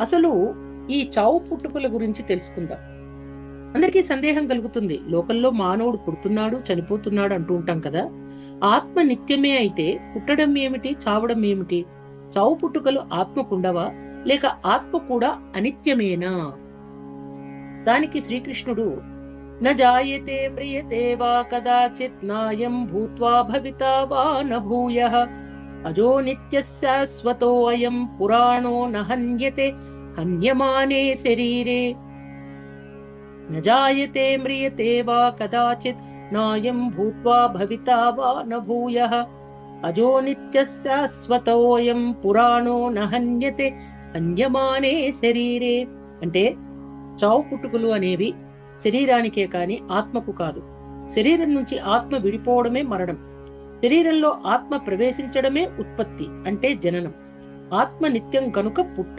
అసలు ఈ చావు పుట్టుకల గురించి తెలుసుకుందాం. అందరికీ సందేహం కలుగుతుంది. లోకంలో మానవుడు పుడుతున్నాడు చనిపోతున్నాడు అంటూ ఉంటాం కదా. ఆత్మ నిత్యమే అయితే పుట్టడం ఏమిటి చావడం ఏమిటి? చావు పుట్టుకలు ఆత్మకుండవా? లేక ఆత్మ కూడా అనిత్యమేనా? దానికి శ్రీకృష్ణుడు న ప్రియతే వా కదాచిత్ నాయం భూత్వా భవితా వా న అజో నిత్య శాశ్వతో అయం పురాణో నహన్యతే హన్యతే హన్యమానే శరీరే న జాయతే మ్రియతే వా కదాచిత్ నాయం భూత్వా భవితా వా న అజో నిత్య అయం పురాణో నహన్యతే హన్యతే హన్యమానే శరీరే అంటే చావు పుట్టుకలు అనేవి శరీరానికే కాని ఆత్మకు కాదు. శరీరం నుంచి ఆత్మ విడిపోవడమే మరణం. శరీరంలో ఆత్మ ప్రవేశించడమే ఉత్పత్తి అంటే జననం. ఆత్మ నిత్యం కనుక పుట్ట